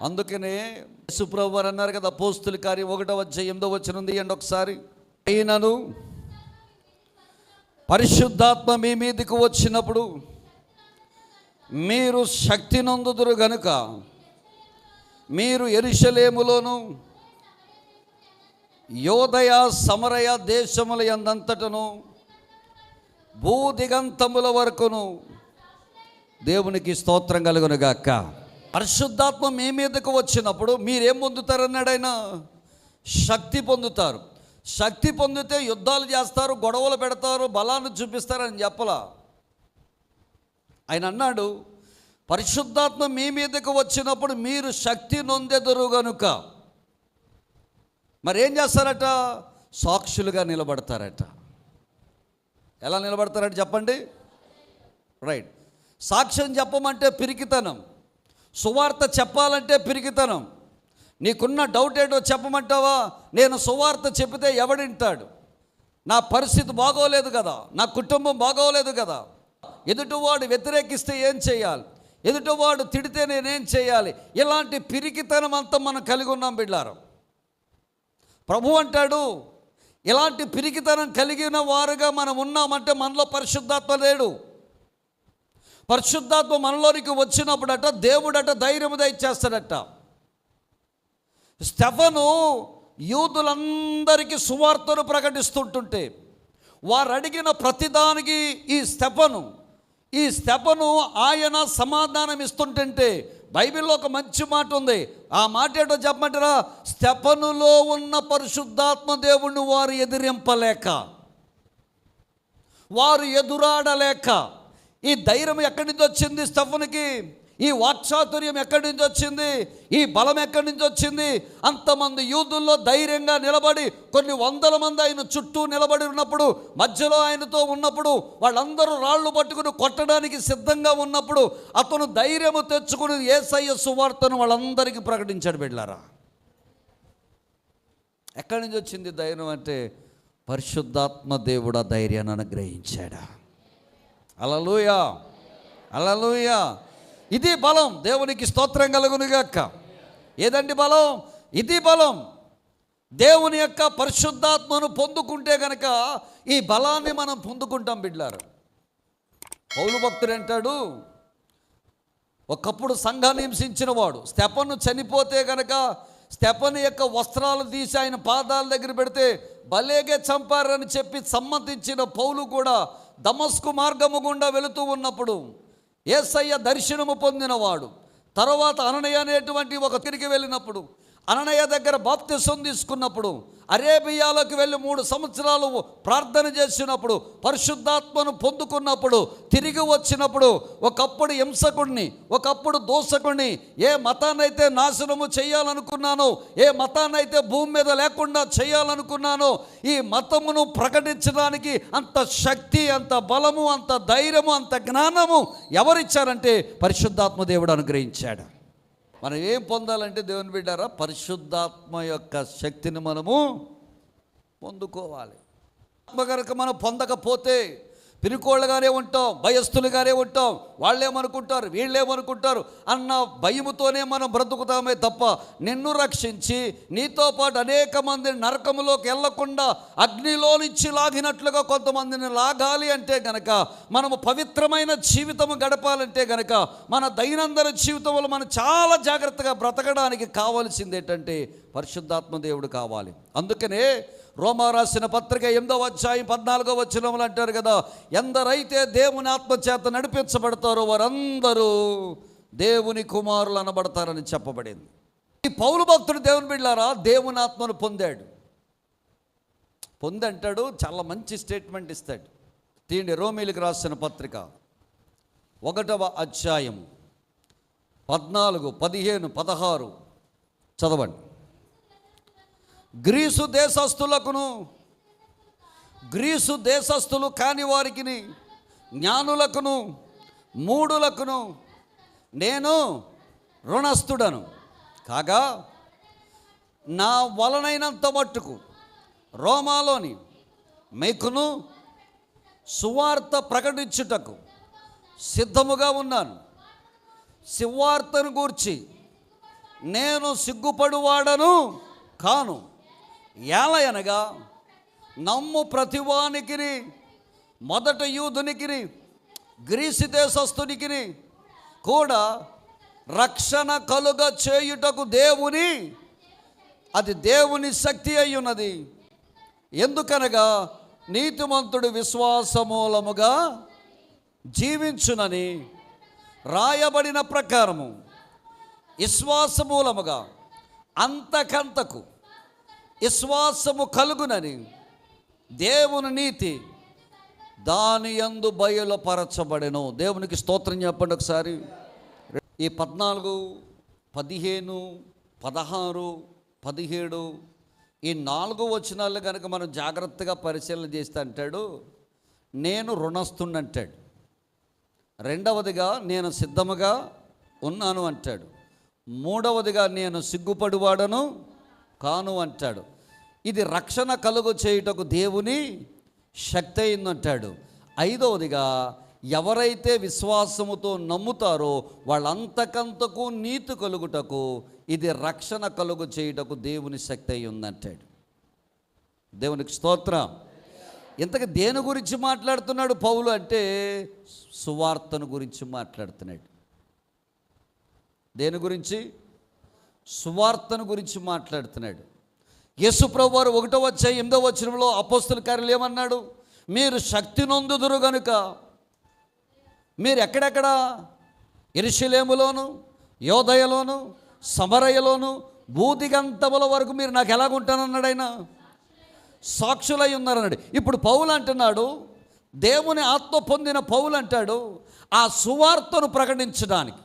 అందుకనే సుప్రభు అన్నారు కదా పోస్తుల కార్యం ఒకటో వచ్చే ఎనిమిదో వచ్చినంది అండి ఒకసారి. అయినను పరిశుద్ధాత్మ మీ మీదకి వచ్చినప్పుడు మీరు శక్తి నొందుదురు గనుక మీరు ఎరుషలేములోను యోదయ సమరయ దేశముల ఎందంతటను భూదిగంతముల వరకును దేవునికి స్తోత్రం కలుగునుగాక పరిశుద్ధాత్మ మీ మీదకు వచ్చినప్పుడు మీరేం పొందుతారన్నాడు ఆయన శక్తి పొందుతారు. శక్తి పొందితే యుద్ధాలు చేస్తారు గొడవలు పెడతారు బలాన్ని చూపిస్తారని చెప్పలా? ఆయన అన్నాడు పరిశుద్ధాత్మ మీ మీదకు వచ్చినప్పుడు మీరు శక్తి నొందెదురు గనుక. మరి ఏం చేస్తారట? సాక్షులుగా నిలబడతారట. ఎలా నిలబడతారట చెప్పండి? రైట్. సాక్ష్యం చెప్పమంటే పిరికితనం. సువార్త చెప్పాలంటే పిరికితనం. నీకున్న డౌట్ ఏంటో చెప్పమంటావా? నేను సువార్త చెబితే ఎవడింటాడు నా పరిస్థితి బాగోలేదు కదా. నా కుటుంబం బాగోలేదు కదా. ఎదుటివాడు వ్యతిరేకిస్తే ఏం చేయాలి? ఎదుటివాడు తిడితే నేనేం చేయాలి? ఇలాంటి పిరికితనం అంతా మనం కలిగి ఉన్నాం బిడ్డారం. ప్రభు అంటాడు ఇలాంటి పిరికితనం కలిగిన వారుగా మనం ఉన్నామంటే మనలో పరిశుద్ధాత్మ లేడు. పరిశుద్ధాత్మ మనలోనికి వచ్చినప్పుడట దేవుడట ధైర్యం దయచేస్తాడట స్టెఫను యూదులందరికీ సువార్తను ప్రకటిస్తుంటుంటే వారు అడిగిన ప్రతిదానికి ఈ స్టెఫను ఈ స్టెఫను ఆయన సమాధానం ఇస్తుంటుంటే బైబిల్లో ఒక మంచి మాట ఉంది. ఆ మాట ఏంటో చెప్పమంటారా? స్టెఫనులో ఉన్న పరిశుద్ధాత్మ దేవుణ్ణి వారు ఎదిరింపలేక వారు ఎదురాడలేక ఈ ధైర్యం ఎక్కడి నుంచి వచ్చింది స్టఫన్కి ఈ వాక్చాతుర్యం ఎక్కడి నుంచి వచ్చింది? ఈ బలం ఎక్కడి నుంచి వచ్చింది? అంతమంది యూదుల్లో ధైర్యంగా నిలబడి కొన్ని వందల మంది ఆయన చుట్టూ నిలబడి ఉన్నప్పుడు మధ్యలో ఆయనతో ఉన్నప్పుడు వాళ్ళందరూ రాళ్ళు పట్టుకుని కొట్టడానికి సిద్ధంగా ఉన్నప్పుడు అతను ధైర్యము తెచ్చుకుని ఏసయ్య సువార్తను వాళ్ళందరికీ ప్రకటించాడు బిడ్డారా ఎక్కడి నుంచి వచ్చింది ధైర్యం అంటే పరిశుద్ధాత్మ దేవుడు ఆ ధైర్యాన్ని అనుగ్రహించాడా? అలలుయా అలలుయా ఇది బలం. దేవునికి స్తోత్రం కలుగునుగాక ఏదండి బలం? ఇది బలం. దేవుని యొక్క పరిశుద్ధాత్మను పొందుకుంటే కనుక ఈ బలాన్ని మనం పొందుకుంటాం బిడ్లారు. పౌలు భక్తుడు అంటాడు ఒకప్పుడు సంఘాన్ని హింసించిన వాడు స్టెపను చనిపోతే గనక స్టెపన్ యొక్క వస్త్రాలు తీసి ఆయన పాదాల దగ్గర పెడితే భలేగే చంపారని చెప్పి సమ్మతించిన పౌలు కూడా దమస్కు మార్గము గుండా వెళుతూ ఉన్నప్పుడు ఏసయ్య దర్శనము పొందినవాడు. తర్వాత అననయ అనేటువంటి ఒక తిరిగి వెళ్ళినప్పుడు అననయ దగ్గర బాప్తిసం తీసుకున్నప్పుడు అరేబియాలోకి వెళ్ళి మూడు సంవత్సరాలు ప్రార్థన చేసినప్పుడు పరిశుద్ధాత్మను పొందుకున్నప్పుడు తిరిగి వచ్చినప్పుడు ఒకప్పుడు హింసకుడిని ఒకప్పుడు దోషకుడిని ఏ మతాన్నైతే నాశనము చేయాలనుకున్నానో ఏ మతాన్నైతే భూమి మీద లేకుండా చేయాలనుకున్నానో ఈ మతమును ప్రకటించడానికి అంత శక్తి అంత బలము అంత ధైర్యము అంత జ్ఞానము ఎవరిచ్చారంటే పరిశుద్ధాత్మ దేవుడు అనుగ్రహించాడు. మనం ఏం పొందాలంటే దేవుని బిడ్డారా పరిశుద్ధాత్మ యొక్క శక్తిని మనము పొందుకోవాలి. ఆత్మ కనుక మనం పొందకపోతే పిరికోళ్ళగానే ఉంటాం భయస్థులుగానే ఉంటాం. వాళ్ళేమనుకుంటారు? వీళ్ళేమనుకుంటారు? అన్న భయముతోనే మనం బ్రతుకుతామే తప్ప నిన్ను రక్షించి నీతో పాటు అనేక మందిని నరకములోకి వెళ్ళకుండా అగ్నిలో నుంచి లాగినట్లుగా కొంతమందిని లాగాలి అంటే గనక మనము పవిత్రమైన జీవితము గడపాలంటే గనక మన దైనందిన జీవితంలో మనం చాలా జాగ్రత్తగా బ్రతకడానికి కావాల్సింది ఏంటంటే పరిశుద్ధాత్మ దేవుడు కావాలి. అందుకనే రోమా రాసిన పత్రిక ఎనిమిదవ అధ్యాయం పద్నాలుగో వచ్చినములు అంటారు కదా ఎందరైతే దేవుని ఆత్మ చేత నడిపించబడతారో వారందరూ దేవుని కుమారులు అనబడతారని చెప్పబడింది. ఈ పౌలు భక్తుడు దేవుని బిళ్ళారా దేవుని ఆత్మను పొందాడు. పొంది అంటాడు చాలా మంచి స్టేట్మెంట్ ఇస్తాడు. తీయండి రోమిలికి రాసిన పత్రిక ఒకటవ అధ్యాయం పద్నాలుగు పదిహేను పదహారు చదవండి. గ్రీసు దేశస్థులకును గ్రీసు దేశస్థులు కాని వారికి జ్ఞానులకును మూడులకును నేను రుణస్థుడను. కాగా నా వలనైనంత మట్టుకు రోమాలోని మీకును సువార్త ప్రకటించుటకు సిద్ధముగా ఉన్నాను. సువార్తను గూర్చి నేను సిగ్గుపడువాడను కాను. ఏలయనగా నమ్ము ప్రతివానికి మొదట యూదునికి గ్రీసు దేశస్థునికి కూడా రక్షణ కలుగ చేయుటకు దేవుని అది దేవుని శక్తి అయి ఉన్నది ఎందుకనగా నీతిమంతుడు విశ్వాసమూలముగా జీవించునని రాయబడిన ప్రకారము విశ్వాసమూలముగా అంతకంతకు విశ్వాసము కలుగునని దేవుని నీతి దాని యందు బయలుపరచబడెను. దేవునికి స్తోత్రం చెప్పండి ఒకసారి. ఈ పద్నాలుగు పదిహేను పదహారు పదిహేడు ఈ నాలుగు వచనాలు కనుక మనం జాగ్రత్తగా పరిశీలన చేస్తే అంటాడు నేను రుణస్తుని అంటాడు రెండవదిగా నేను సిద్ధముగా ఉన్నాను అంటాడు. మూడవదిగా నేను సిగ్గుపడివాడను కాను అంటాడు. ఇది రక్షణ కలుగు చేయుటకు దేవుని శక్తి అయిందంటాడు. ఐదవదిగా ఎవరైతే విశ్వాసముతో నమ్ముతారో వాళ్ళంతకంతకు నీతి కలుగుటకు ఇది రక్షణ కలుగు చేయుటకు దేవుని శక్తి అయి ఉందంటాడు దేవునికి స్తోత్రం. ఇంతకు దేని గురించి మాట్లాడుతున్నాడు పౌలు అంటే సువార్తను గురించి మాట్లాడుతున్నాడు. దేని గురించి? సువార్తను గురించి మాట్లాడుతున్నాడు. యేసుప్రభు వారు ఒకటో వచ్చే ఎనిమిదో వచ్చినంలో అపోస్తుల కార్యలు ఏమన్నాడు? మీరు శక్తి నొందుదురు గనుక మీరు ఎక్కడెక్కడ? ఇరుషులేములోను యోదయలోను సమరయలోను బూదిగంతముల వరకు మీరు నాకు ఎలాగుంటానన్నాడు ఆయన? సాక్షులై ఉన్నారన్నాడు. ఇప్పుడు పౌలు అంటున్నాడు దేవుని ఆత్మ పొందిన పౌలు అంటాడు ఆ సువార్తను ప్రకటించడానికి.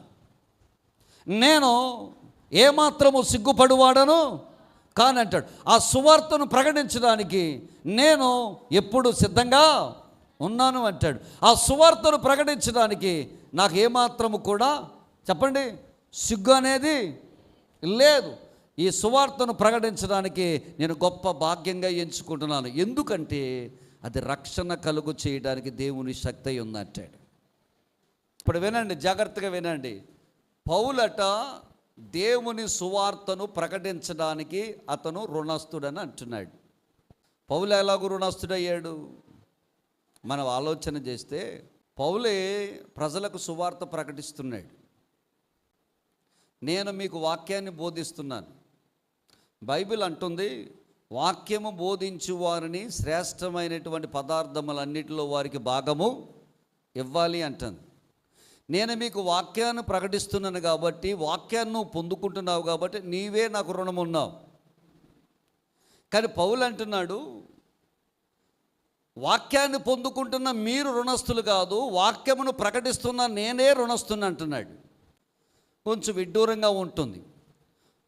నేను ఏమాత్రము సిగ్గుపడువాడను? కానంటాడు ఆ సువార్తను ప్రకటించడానికి నేను ఎప్పుడు సిద్ధంగా ఉన్నాను అంటాడు. ఆ సువార్తను ప్రకటించడానికి నాకు ఏమాత్రము కూడా చెప్పండి సిగ్గు అనేది లేదు. ఈ సువార్తను ప్రకటించడానికి నేను గొప్ప భాగ్యంగా ఎంచుకుంటున్నాను. ఎందుకంటే అది రక్షణ కలుగు చేయడానికి దేవుని శక్తి అయి ఉందంటాడు. ఇప్పుడు వినండి జాగ్రత్తగా వినండి. పౌలట దేవుని సువార్తను ప్రకటించడానికి అతను రుణస్థుడని అంటున్నాడు. పౌలు ఎలాగో రుణస్థుడయ్యాడు? మనం ఆలోచన చేస్తే పౌలే ప్రజలకు సువార్త ప్రకటిస్తున్నాడు. నేను మీకు వాక్యాన్ని బోధిస్తున్నాను. బైబిల్ అంటుంది వాక్యము బోధించు వారిని శ్రేష్టమైనటువంటి పదార్థములన్నిటిలో వారికి భాగము ఇవ్వాలి అంటుంది. నేను మీకు వాక్యాన్ని ప్రకటిస్తున్నాను కాబట్టి వాక్యాన్ని నువ్వు పొందుకుంటున్నావు కాబట్టి నీవే నాకు రుణం ఉన్నావు కానీ పౌలు అంటున్నాడు వాక్యాన్ని పొందుకుంటున్న మీరు రుణస్థులు కాదు వాక్యమును ప్రకటిస్తున్న నేనే రుణస్థుని అంటున్నాడు. కొంచెం విడ్డూరంగా ఉంటుంది.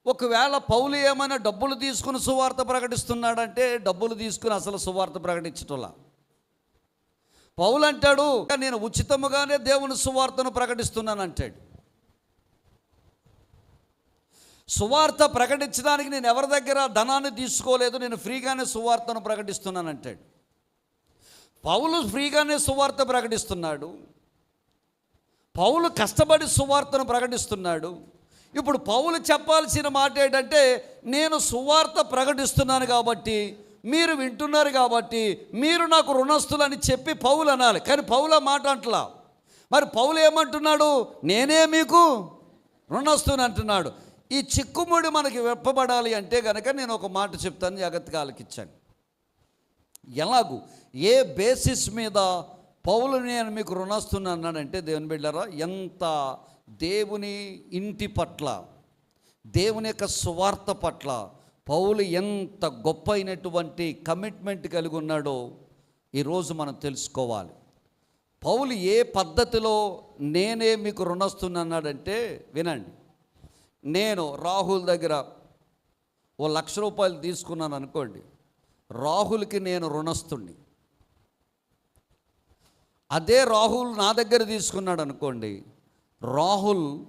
ఒకవేళ పౌలు ఏమైనా డబ్బులు తీసుకుని సువార్త ప్రకటిస్తున్నాడంటే డబ్బులు తీసుకుని అసలు సువార్త ప్రకటించటంలా? పౌలు అంటాడు నేను ఉచితముగానే దేవుని సువార్తను ప్రకటిస్తున్నాను అంటాడు సువార్త ప్రకటించడానికి నేను ఎవరి దగ్గర ధనాన్ని తీసుకోలేదు నేను ఫ్రీగానే సువార్తను ప్రకటిస్తున్నాను అంటాడు పౌలు ఫ్రీగానే సువార్త ప్రకటిస్తున్నాడు. పౌలు కష్టపడి సువార్తను ప్రకటిస్తున్నాడు. ఇప్పుడు పౌలు చెప్పాల్సిన మాట ఏంటంటే నేను సువార్త ప్రకటిస్తున్నాను కాబట్టి మీరు వింటున్నారు కాబట్టి మీరు నాకు రుణస్తులని చెప్పి పౌలు అనాలి. కానీ పౌల మాట అంటలా. మరి పౌలు ఏమంటున్నాడు? నేనే మీకు రుణస్థుని అంటున్నాడు. ఈ చిక్కుముడి మనకి వెప్పబడాలి అంటే కనుక నేను ఒక మాట చెప్తాను జాగ్రత్తగా ఆలకించండి. ఎలాగూ? ఏ బేసిస్ మీద పౌలు నేను మీకు రుణస్తున్నానంటే దేవుని బిడ్డారా ఎంత దేవుని ఇంటి పట్ల దేవుని యొక్క సువార్త పట్ల పౌలు ఎంత గొప్ప అయినటువంటి కమిట్మెంట్ కలిగి ఉన్నాడో ఈరోజు మనం తెలుసుకోవాలి. పౌలు ఏ పద్ధతిలో నేనే మీకు రుణస్తున్నాడంటే వినండి. నేను రాహుల్ దగ్గర ఓ లక్ష రూపాయలు తీసుకున్నాను అనుకోండి. రాహుల్కి నేను రుణస్తుణ్ణి. అదే రాహుల్ నా దగ్గర తీసుకున్నాడు అనుకోండి. రాహుల్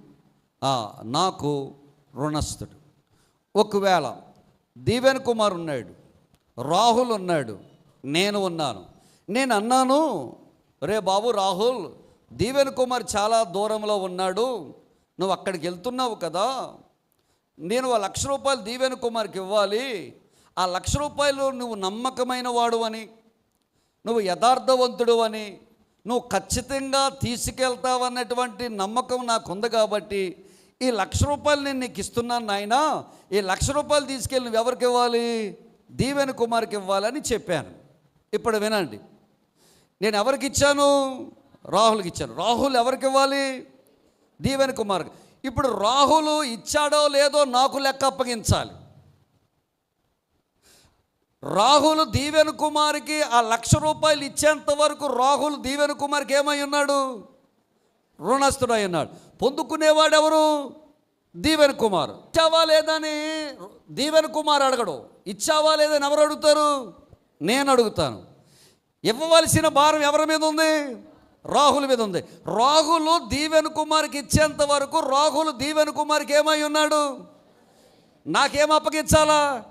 నాకు రుణస్థుడు ఒకవేళ దీవెన్ కుమార్ ఉన్నాడు రాహుల్ ఉన్నాడు నేను ఉన్నాను. నేను అన్నాను రే బాబు రాహుల్ దీవెన్ కుమార్ చాలా దూరంలో ఉన్నాడు నువ్వు అక్కడికి వెళ్తున్నావు కదా. నేను ఆ లక్ష రూపాయలు దీవెన్ కుమార్కి ఇవ్వాలి. ఆ లక్ష రూపాయలు నువ్వు నమ్మకమైన వాడు అని నువ్వు యథార్థవంతుడు అని నువ్వు ఖచ్చితంగా తీసుకెళ్తావన్నటువంటి నమ్మకం నాకు ఉంది కాబట్టి ఈ లక్ష రూపాయలు నేను నీకు ఇస్తున్నాను నాయనా ఈ లక్ష రూపాయలు తీసుకెళ్ళి నువ్వు ఎవరికి ఇవ్వాలి? దీవెన కుమార్కి ఇవ్వాలని చెప్పాను. ఇప్పుడు వినండి. నేను ఎవరికి ఇచ్చాను? రాహుల్కి ఇచ్చాను. రాహుల్ ఎవరికి ఇవ్వాలి? దీవెన కుమార్ ఇప్పుడు రాహుల్ ఇచ్చాడో లేదో నాకు లెక్క అప్పగించాలి. రాహుల్ దీవెన కుమార్కి ఆ లక్ష రూపాయలు ఇచ్చేంత వరకు రాహుల్ దీవెన కుమార్కి ఏమై ఉన్నాడు? రుణస్థుడై ఉన్నాడు. పొందుకునేవాడెవరు? దీవెన కుమార్. ఇచ్చావా లేదని దీవెన కుమార్ అడగడు. ఇచ్చావా లేదని ఎవరు అడుగుతారు? నేను అడుగుతాను. ఇవ్వవలసిన భారం ఎవరి మీద ఉంది? రాహుల్ మీద ఉంది. రాహులు దీవెన కుమార్కి ఇచ్చేంత వరకు రాహుల్ దీవెన కుమార్కి ఏమై ఉన్నాడు? నాకేం అప్పగించాలా?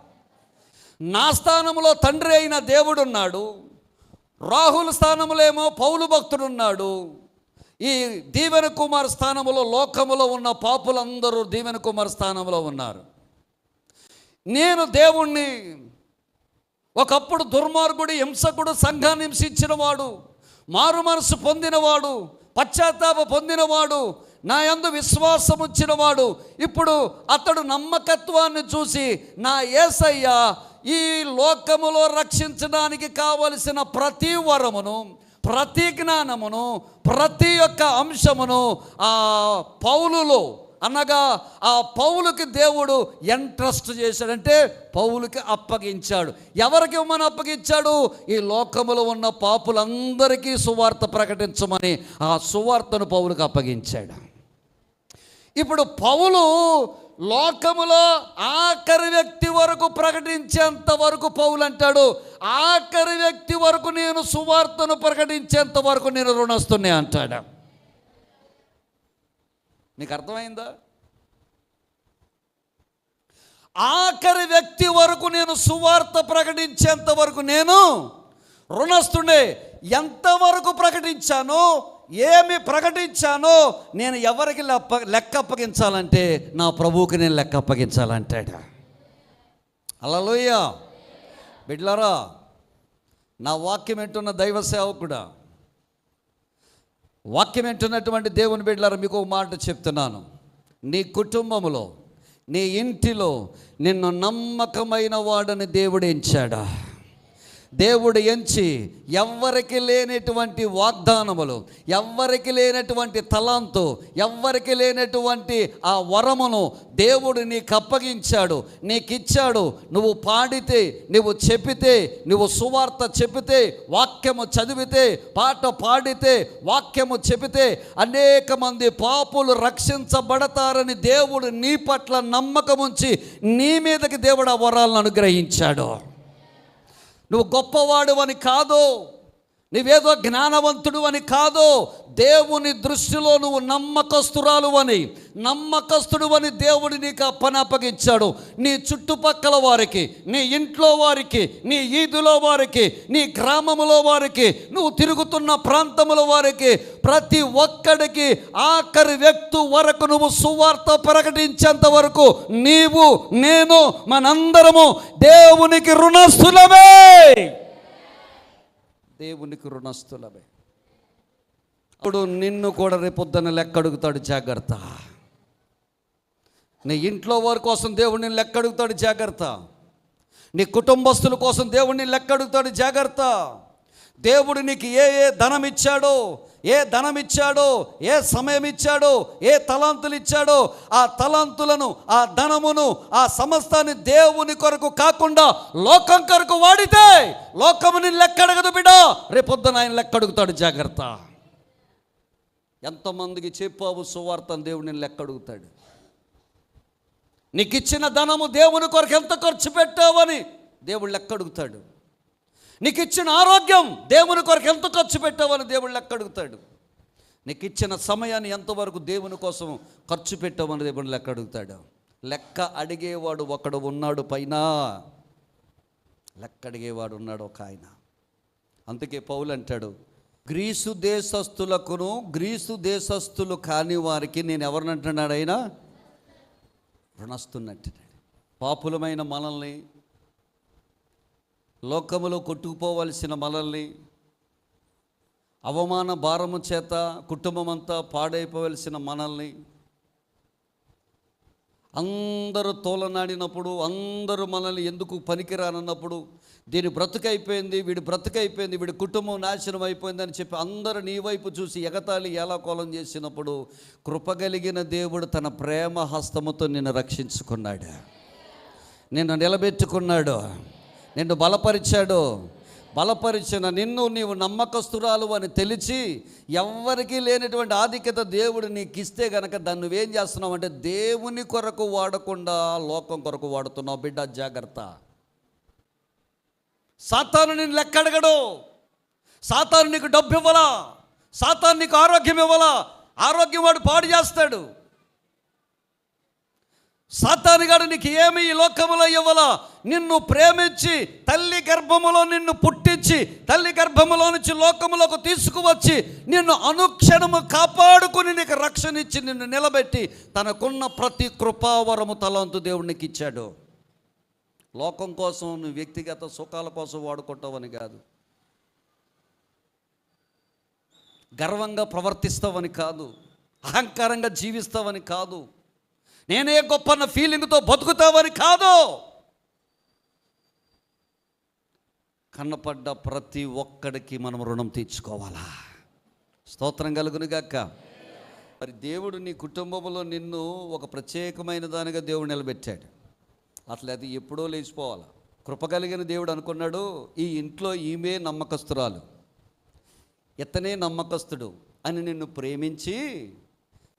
నా స్థానంలో తండ్రి అయిన దేవుడున్నాడు. రాహుల్ స్థానంలో ఏమో పౌలు భక్తుడున్నాడు. ఈ దీవెన కుమార్ స్థానంలో లోకములో ఉన్న పాపులందరూ దీవెన కుమార్ స్థానంలో ఉన్నారు. నేను దేవుణ్ణి ఒకప్పుడు దుర్మార్గుడు హింసకుడు సంఘాన్ని హింసించినవాడు మారు మనసు పొందినవాడు పశ్చాత్తాప పొందినవాడు నా యందు విశ్వాసం వచ్చినవాడు ఇప్పుడు అతడు నమ్మకత్వాన్ని చూసి నా ఏసయ్య ఈ లోకములో రక్షించడానికి కావలసిన ప్రతి వరమును ప్రతి జ్ఞానమును ప్రతి ఒక్క అంశమును ఆ పౌలులో అనగా ఆ పౌలుకి దేవుడు ఎంట్రస్ట్ చేశాడంటే పౌలుకి అప్పగించాడు. ఎవరికి ఇవ్వమని అప్పగించాడు? ఈ లోకములో ఉన్న పాపులందరికీ సువార్త ప్రకటించమని ఆ సువార్తను పౌలుకి అప్పగించాడు. ఇప్పుడు పౌలు లోకములో ఆఖరి వ్యక్తి వరకు ప్రకటించేంత వరకు పౌలు అంటాడు ఆఖరి వ్యక్తి వరకు నేను సువార్తను ప్రకటించేంత వరకు నేను రుణస్తున్నే అంటాడు. మీకు అర్థమైందా? ఆఖరి వ్యక్తి వరకు నేను సువార్త ప్రకటించేంత వరకు నేను రుణస్తుండే ఎంతవరకు ప్రకటించానో ఏమి ప్రకటించానో నేను ఎవరికి లెప్ప లెక్క అప్పగించాలంటే నా ప్రభువుకి నేను లెక్క అప్పగించాలంటాడు అలలోయ బిడ్లరా నా వాక్యం ఎంటున్న దైవ సేవకుడా వాక్యం ఎంటున్నటువంటి దేవుని బిడ్డలారా మీకు ఒక మాట చెప్తున్నాను. నీ కుటుంబంలో నీ ఇంటిలో నిన్ను నమ్మకమైన వాడని దేవుడు ఎంచాడా? దేవుడు ఎంచి ఎవ్వరికి లేనటువంటి వాగ్దానములు ఎవ్వరికి లేనటువంటి తలాంతు ఎవ్వరికి లేనటువంటి ఆ వరమును దేవుడు నీకు అప్పగించాడు నీకు ఇచ్చాడు నువ్వు పాడితే నువ్వు చెప్పితే నువ్వు సువార్త చెప్పితే వాక్యము చదివితే పాట పాడితే వాక్యము చెబితే అనేక మంది పాపులు రక్షించబడతారని దేవుడు నీ పట్ల నమ్మకం ఉంచి నీ మీదకి దేవుడు ఆ వరాలను అనుగ్రహించాడు. నువ్వు గొప్పవాడు అని కాదు నువ్వేదో జ్ఞానవంతుడు అని కాదు దేవుని దృష్టిలో నువ్వు నమ్మకస్తురాలు అని నమ్మకస్తుడు అని దేవుడు నీకు ఆ పని అప్పగించాడు. నీ చుట్టుపక్కల వారికి నీ ఇంట్లో వారికి నీ ఈదులో వారికి నీ గ్రామములో వారికి నువ్వు తిరుగుతున్న ప్రాంతముల వారికి ప్రతి ఒక్కడికి ఆఖరి వ్యక్తి వరకు నువ్వు సువార్త ప్రకటించేంత వరకు నీవు నేను మనందరము దేవునికి రుణస్థులమే. దేవునికి రుణస్థులమే అప్పుడు నిన్ను కూడా రేపొద్దున లెక్క అడుగుతాడు జాగ్రత్త. నీ ఇంట్లో వారి కోసం దేవుడిని లెక్క అడుగుతాడు జాగ్రత్త. నీ కుటుంబస్తుల కోసం దేవుడిని లెక్క అడుగుతాడు జాగ్రత్త. దేవుడు నీకు ఏ ఏ ధనం ఇచ్చాడో ఏ ధనం ఇచ్చాడో ఏ సమయం ఇచ్చాడో ఏ తలాంతులు ఇచ్చాడో ఆ తలాంతులను ఆ ధనమును ఆ సమస్తాన్ని దేవుని కొరకు కాకుండా లోకం కొరకు వాడితే లోకముని లెక్కడగదు బిడ రేపొద్దున ఆయన లెక్కడుగుతాడు జాగ్రత్త. ఎంతమందికి చెప్పావు సువార్తను దేవుడిని లెక్కడుగుతాడు. నీకు ఇచ్చిన ధనము దేవుని కొరకు ఎంత ఖర్చు పెట్టావని దేవుడు లెక్కడుగుతాడు. నీకు ఇచ్చిన ఆరోగ్యం దేవుని కొరకు ఎంత ఖర్చు పెట్టావని దేవుడు లెక్క అడుగుతాడు. నీకు ఇచ్చిన సమయాన్ని ఎంతవరకు దేవుని కోసం ఖర్చు పెట్టావని దేవుడు లెక్క అడుగుతాడు. లెక్క అడిగేవాడు ఒకడు ఉన్నాడు పైన? లెక్క అడిగేవాడు ఉన్నాడు ఒక ఆయన. అందుకే పౌలు అంటాడు గ్రీసు దేశస్థులకును గ్రీసు దేశస్థులు కాని వారికి నేను ఎవరిని అంటున్నాడు ఆయన? రుణస్తున్నట్టు పాపులమైన మనల్ని లోకములో కొట్టుకుపోవలసిన మనల్ని అవమాన భారము చేత కుటుంబం అంతా పాడైపోవలసిన మనల్ని అందరూ తోలనాడినప్పుడు అందరూ మనల్ని ఎందుకు పనికిరానన్నప్పుడు దీని బ్రతుకైపోయింది వీడి బ్రతుకైపోయింది వీడి కుటుంబం నాశనం అయిపోయిందని చెప్పి అందరూ నీ వైపు చూసి ఎగతాళి ఎలా కోలం చేసినప్పుడు కృపగలిగిన దేవుడు తన ప్రేమ హస్తముతో నిన్ను రక్షించుకున్నాడు. నిన్ను నిలబెట్టుకున్నాడు. నిన్ను బలపరిచాడు. బలపరిచిన నిన్ను నీవు నమ్మకస్తురాలు అని తెలిసి ఎవ్వరికీ లేనటువంటి ఆధిక్యత దేవుడు నీకు ఇస్తే గనక దాన్ని నువ్వేం చేస్తున్నావు అంటే దేవుని కొరకు వాడకుండా లోకం కొరకు వాడుతున్నావు. బిడ్డ జాగ్రత్త. సాతాను నిన్ను లెక్కడగడు. సాతాను నీకు డబ్బు ఇవ్వలా? సాతాను నీకు ఆరోగ్యం ఇవ్వలా? ఆరోగ్యం వాడు పాడు చేస్తాడు. సాతానుగాడు నీకు ఏమి ఈ లోకములో ఇవ్వాల. నిన్ను ప్రేమించి తల్లి గర్భములో నిన్ను పుట్టించి తల్లి గర్భములో నుంచి లోకములోకి తీసుకువచ్చి నిన్ను అనుక్షణము కాపాడుకుని నీకు రక్షణ ఇచ్చి నిన్ను నిలబెట్టి తనకున్న ప్రతి కృపావరము తలంతు దేవునికి ఇచ్చాడు లోకం కోసం నువ్వు వ్యక్తిగత సుఖాల కోసం వాడుకుంటావని కాదు. గర్వంగా ప్రవర్తిస్తావని కాదు. అహంకారంగా జీవిస్తావని కాదు. నేనే గొప్ప అన్న ఫీలింగ్తో బతుకుతావని కాదు. కన్నపడ్డ ప్రతి ఒక్కడికి మనం రుణం తీర్చుకోవాలా? స్తోత్రం కలుగునుగాక మరి దేవుడు నీ కుటుంబంలో నిన్ను ఒక ప్రత్యేకమైన దానిగా దేవుడు నిలబెట్టాడు. అసలు అది ఎప్పుడో లేచిపోవాలి? కృప కలిగిన దేవుడు అనుకున్నాడు ఈ ఇంట్లో ఈమె నమ్మకస్తురాలు. ఇతనే నమ్మకస్తుడు అని నిన్ను ప్రేమించి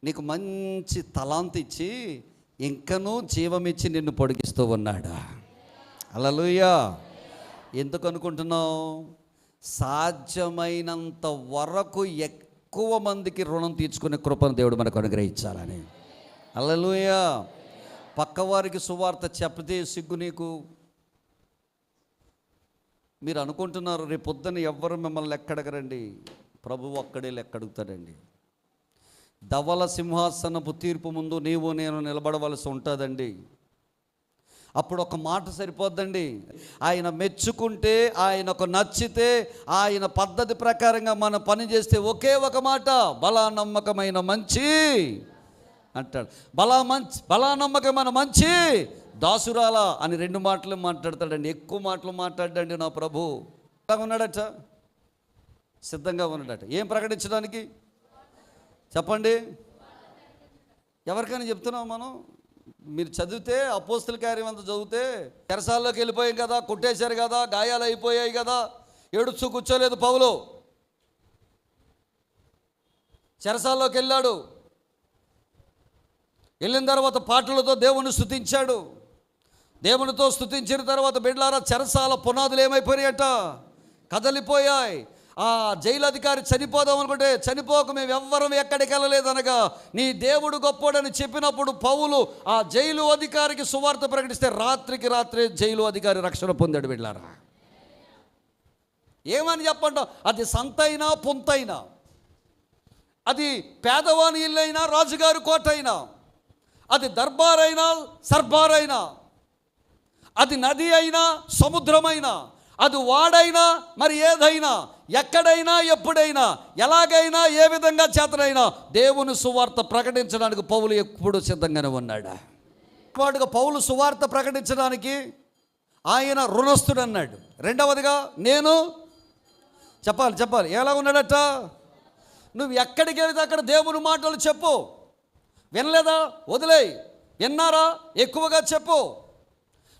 నీకు మంచి తలాంతి ఇచ్చి ఇంకనూ జీవమిచ్చి నిన్ను పొడిగిస్తూ ఉన్నాడు? అలలుయా ఎందుకు అనుకుంటున్నావు? సాధ్యమైనంత వరకు ఎక్కువ మందికి రుణం తీర్చుకునే కృపను దేవుడు మనకు అనుగ్రహించాలని. అలలుయా పక్కవారికి సువార్త చెప్పదే సిగ్గు నీకు. మీరు అనుకుంటున్నారు రేపొద్దున ఎవ్వరు మిమ్మల్ని ఎక్కడగరండి ప్రభు ఒక్కడే లెక్కడుగుతాడండి. ధవల సింహాసనపు తీర్పు ముందు నీవు నేను నిలబడవలసి ఉంటుందండి. అప్పుడు ఒక మాట సరిపోద్దండి. ఆయన మెచ్చుకుంటే ఆయనకు నచ్చితే ఆయన పద్ధతి ప్రకారంగా మనం పని చేస్తే ఒకే ఒక మాట బలా నమ్మకమైన మంచి అంటాడు. బలా మంచి బలా నమ్మకమైన మంచి దాసురాలా అని రెండు మాటలు మాట్లాడతాడండి. ఎక్కువ మాటలు మాట్లాడండి నా ప్రభు. ఉన్నాడట? సిద్ధంగా ఉన్నాడట. ఏం ప్రకటించడానికి? చెప్పండి. ఎవరికైనా చెప్తున్నాం మనం? మీరు చదివితే అపోస్తుల కార్యం అంతా చదివితే తెరసాల్లోకి వెళ్ళిపోయాం కదా కొట్టేశారు కదా గాయాలు అయిపోయాయి కదా ఏడుచు కూర్చోలేదు పౌలు. చెరసాల్లోకి వెళ్ళాడు. వెళ్ళిన తర్వాత పాటలతో దేవుని స్థుతించాడు దేవునితో స్థుతించిన తర్వాత బిడ్లారా చెరసాల పునాదులు ఏమైపోయాయట కదలిపోయాయి. ఆ జైలు అధికారి చనిపోదాం అనుకుంటే చనిపోక మేము ఎవ్వరం ఎక్కడికి వెళ్ళలేదనగా నీ దేవుడు గొప్పోడని చెప్పినప్పుడు పౌలు ఆ జైలు అధికారికి సువార్త ప్రకటిస్తే రాత్రికి రాత్రే జైలు అధికారి రక్షణ పొందాడు వెళ్ళారా ఏమని చెప్పండి అది సంతైనా పొంతైనా? అది పేదవాని ఇల్లైనా రాజుగారి కోట అయినా అది దర్బారైనా సర్బారైనా? అది నది అయినా సముద్రమైనా? అది వాడైనా మరి ఏదైనా? ఎక్కడైనా ఎప్పుడైనా ఎలాగైనా ఏ విధంగా చేతనైనా దేవుని సువార్త ప్రకటించడానికి పౌలు ఎప్పుడు సిద్ధంగానే ఉన్నాడు? వాడుగా పౌలు సువార్త ప్రకటించడానికి ఆయన రుణస్థుడు అన్నాడు రెండవదిగా నేను చెప్పాలి చెప్పాలి. ఎలా ఉన్నాడట? నువ్వు ఎక్కడికి వెళితే అక్కడ దేవుని మాటలు చెప్పు. వినలేదా? వదిలేయ్. విన్నారా? ఎక్కువగా చెప్పు.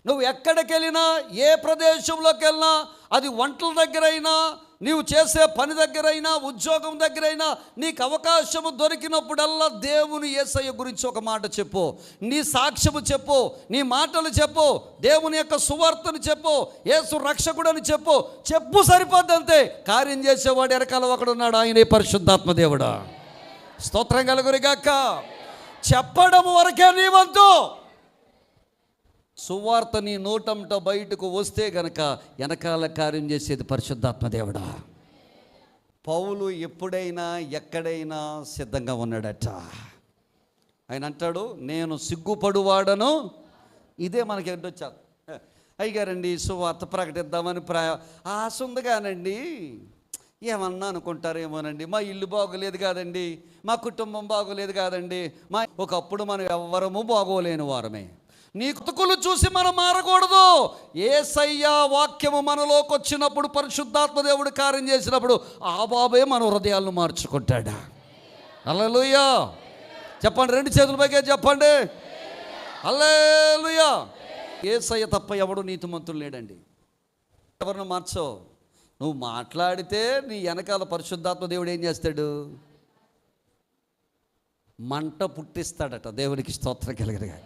నువ్వు ఎక్కడికి వెళ్ళినా ఏ ప్రదేశంలోకి వెళ్ళినా అది వంటల దగ్గరైనా నీవు చేసే పని దగ్గరైనా ఉద్యోగం దగ్గరైనా నీకు అవకాశము దొరికినప్పుడల్లా దేవుని ఏసయ్య గురించి ఒక మాట చెప్పు. నీ సాక్ష్యము చెప్పు నీ మాటలు చెప్పు దేవుని యొక్క సువార్తను చెప్పు యేసు రక్షకుడని చెప్పు. చెప్పు సరిపోద్ది అంతే కార్యం చేసేవాడు ఎరకాల ఒకడున్నాడు ఆయనే పరిశుద్ధాత్మ దేవుడా. స్తోత్రం కలుగురిగాక. చెప్పడం వరకే నీ వంతు. సువార్త నీ నోటంట బయటకు వస్తే గనక వెనకాల కార్యం చేసేది పరిశుద్ధాత్మ దేవుడా. పౌలు ఎప్పుడైనా ఎక్కడైనా సిద్ధంగా ఉన్నాడట. ఆయన అంటాడు నేను సిగ్గుపడువాడను. ఇదే మనకి ఎడ్డొచ్చారు అయ్యారండి సువార్త ప్రకటిద్దామని ప్రా ఆశ ఉంది కానండి ఏమన్నా అనుకుంటారేమోనండి. మా ఇల్లు బాగోలేదు కాదండి. మా కుటుంబం బాగోలేదు కాదండి. మా ఒకప్పుడు మనం ఎవ్వరము బాగోలేని వారమే. నీ కుతుకులు చూసి మనం మారకూడదు. ఏసయ్య వాక్యము మనలోకి వచ్చినప్పుడు పరిశుద్ధాత్మ దేవుడు కార్యం చేసినప్పుడు ఆ బాబే మన హృదయాలను మార్చుకుంటాడా? అల్లెలుయ్యా చెప్పండి రెండు చేతుల పైకే చెప్పండి. అల్లేలుయా ఏసయ్య తప్ప ఎవడు నీతిమంతులు లేడండి. ఎవరిని మార్చో? నువ్వు మాట్లాడితే నీ వెనకాల పరిశుద్ధాత్మ దేవుడు ఏం చేస్తాడు? మంట పుట్టిస్తాడట. దేవునికి స్తోత్రం కలిగరగా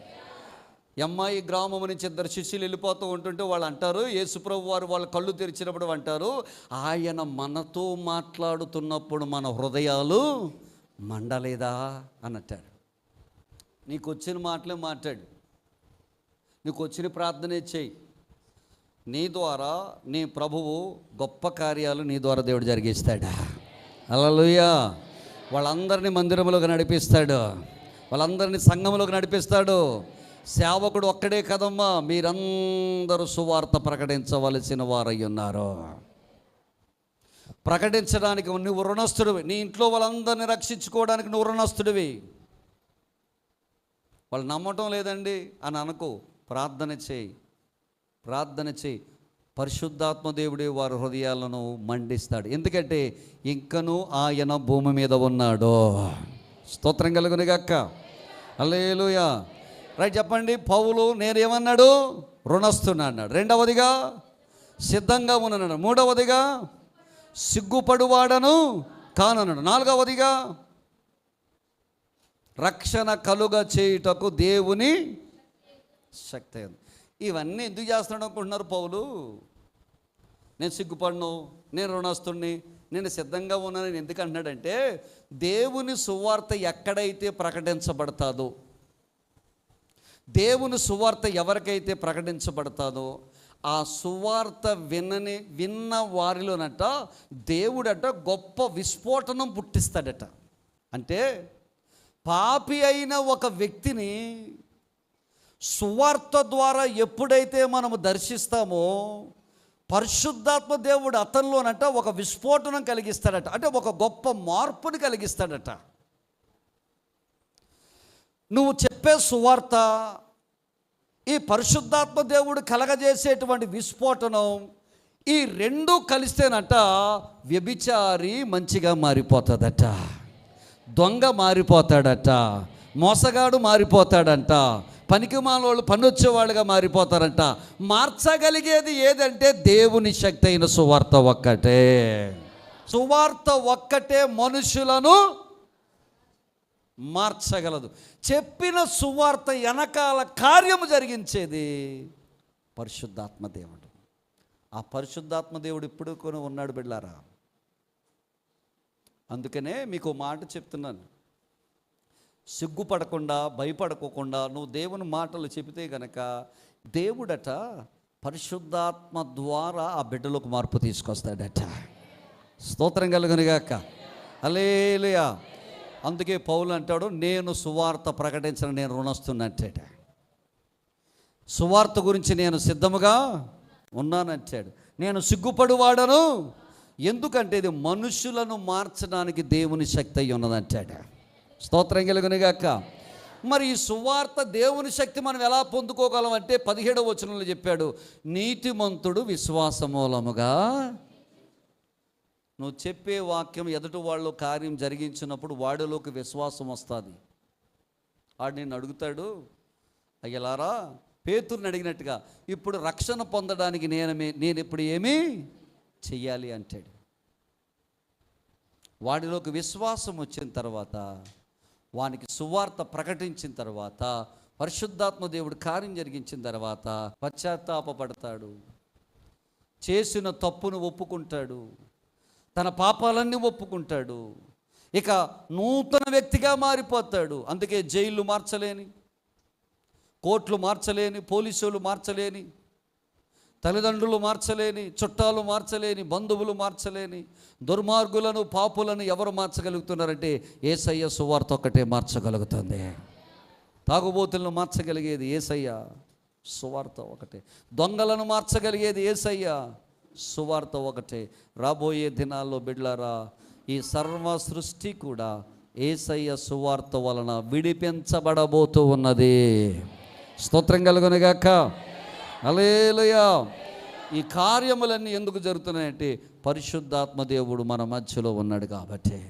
అమ్మాయి గ్రామం నుంచి ఇద్దరు శిష్యులు వెళ్ళిపోతూ ఉంటుంటే వాళ్ళు అంటారు యేసుప్రభు వారు వాళ్ళ కళ్ళు తెరిచినప్పుడు అంటారు. ఆయన మనతో మాట్లాడుతున్నప్పుడు మన హృదయాలు మండలేదా అన్నట్టాడు. నీకు వచ్చిన మాటలే మాట్లాడు. నీకు వచ్చిన ప్రార్థనే చేయి. నీ ద్వారా నీ ప్రభువు గొప్ప కార్యాలు నీ ద్వారా దేవుడు జరిగిస్తాడా? అలలుయా వాళ్ళందరినీ మందిరంలోకి నడిపిస్తాడు. వాళ్ళందరినీ సంఘంలోకి నడిపిస్తాడు. సేవకుడు ఒక్కడే కదమ్మా మీరందరూ సువార్త ప్రకటించవలసిన వారై ఉన్నారు. ప్రకటించడానికి నువ్వు రుణస్థుడివి నీ ఇంట్లో వాళ్ళందరినీ రక్షించుకోవడానికి నువ్వు రుణస్థుడివి. వాళ్ళు నమ్మటం లేదండి అని అనుకో ప్రార్థన చేయి. ప్రార్థన చేయి. పరిశుద్ధాత్మ దేవుడే వారి హృదయాలను మండిస్తాడు. ఎందుకంటే ఇంకనూ ఆయన భూమి మీద ఉన్నాడు. స్తోత్రం కలుగునిగాక. అల్లేలుయా రైట్ చెప్పండి. పౌలు నేనేమన్నాడు? రుణస్తున్నా అన్నాడు. రెండవదిగా సిద్ధంగా ఉన్నాడు మూడవదిగా సిగ్గుపడువాడను కానన్నాడు. నాలుగవదిగా రక్షణ కలుగ చేయుటకు దేవుని శక్తి. ఇవన్నీ ఎందుకు చేస్తున్నాడు అనుకుంటున్నారు పౌలు? నేను సిగ్గుపడను నేను రుణస్తుణ్ణి నేను సిద్ధంగా ఉన్నానని ఎందుకు అంటున్నాడంటే దేవుని సువార్త ఎక్కడైతే ప్రకటించబడతాదో దేవుని సువార్త ఎవరికైతే ప్రకటించబడతాదో ఆ సువార్త వినని విన్న వారిలోనట దేవుడట గొప్ప విస్ఫోటనం పుట్టిస్తాడట. అంటే పాపి అయిన ఒక వ్యక్తిని సువార్త ద్వారా ఎప్పుడైతే మనము దర్శిస్తామో పరిశుద్ధాత్మ దేవుడు అతనిలోనట ఒక విస్ఫోటనం కలిగిస్తాడట. అంటే ఒక గొప్ప మార్పుని కలిగిస్తాడట. నువ్వు చెప్పే సువార్త ఈ పరిశుద్ధాత్మ దేవుడు కలగజేసేటువంటి విస్ఫోటనం ఈ రెండు కలిస్తేనట వ్యభిచారి మంచిగా మారిపోతుందట. దొంగ మారిపోతాడట. మోసగాడు మారిపోతాడంట. పనికి మాలోళ్ళు పనొచ్చేవాళ్ళుగా మారిపోతారంట. మార్చగలిగేది ఏదంటే దేవుని శక్తి అయిన సువార్త ఒక్కటే. సువార్త ఒక్కటే మనుషులను మార్చగలదు. చెప్పిన సువార్త వెనకాల కార్యము జరిగించేది పరిశుద్ధాత్మ దేవుడు. ఆ పరిశుద్ధాత్మ దేవుడు ఇప్పుడు కొని ఉన్నాడు బిళ్ళారా? అందుకనే మీకు మాట చెప్తున్నాను. సిగ్గుపడకుండా భయపడకోకుండా నువ్వు దేవుని మాటలు చెబితే గనక దేవుడట పరిశుద్ధాత్మ ద్వారా ఆ బిడ్డలకు మార్పు తీసుకొస్తాడట. స్తోత్రం కలుగునిగాక. అలేలుయా అందుకే పౌలు అంటాడు నేను సువార్త ప్రకటించిన నేను రుణస్తున్నట్టాడు సువార్త గురించి నేను సిద్ధముగా ఉన్నానంటాడు నేను సిగ్గుపడువాడను? ఎందుకంటే ఇది మనుషులను మార్చడానికి దేవుని శక్తి అయి ఉన్నదంటాడు స్తోత్రం కలుగునిగాక. మరి ఈ సువార్త దేవుని శక్తి మనం ఎలా పొందుకోగలం అంటే పదిహేడవ వచనంలో చెప్పాడు నీతిమంతుడు విశ్వాసమూలముగా నువ్వు చెప్పే వాక్యం ఎదుటి వాళ్ళు కార్యం జరిగించినప్పుడు వాడిలోకి విశ్వాసం వస్తుంది. వాడు నేను అడుగుతాడు అయ్యలారా పేతుర్ని అడిగినట్టుగా ఇప్పుడు రక్షణ పొందడానికి నేను నేను ఇప్పుడు ఏమీ చెయ్యాలి అంటాడు. వాడిలోకి విశ్వాసం వచ్చిన తర్వాత వానికి సువార్త ప్రకటించిన తర్వాత పరిశుద్ధాత్మ దేవుడు కార్యం జరిగించిన తర్వాత పశ్చాత్తాపపడతాడు. చేసిన తప్పును ఒప్పుకుంటాడు. తన పాపాలన్నీ ఒప్పుకుంటాడు. ఇక నూతన వ్యక్తిగా మారిపోతాడు. అందుకే జైళ్ళు మార్చలేని కోర్టులు మార్చలేని పోలీసులు మార్చలేని తల్లిదండ్రులు మార్చలేని చుట్టాలు మార్చలేని బంధువులు మార్చలేని దుర్మార్గులను పాపులను ఎవరు మార్చగలుగుతున్నారంటే ఏసయ్య సువార్త ఒక్కటే మార్చగలుగుతుంది. తాగుబోతులను మార్చగలిగేది ఏసయ్య సువార్త ఒకటే దొంగలను మార్చగలిగేది ఏసయ్య సువార్త ఒకటే. రాబోయే దినాల్లో బిడ్లారా ఈ సర్వ సృష్టి కూడా ఏసయ్య సువార్త వలన విడిపించబడబోతూ ఉన్నది. స్తోత్రం కలుగునిగాక. అలేలుయా ఈ కార్యములన్నీ ఎందుకు జరుగుతున్నాయంటే పరిశుద్ధాత్మ దేవుడు మన మధ్యలో ఉన్నాడు కాబట్టి.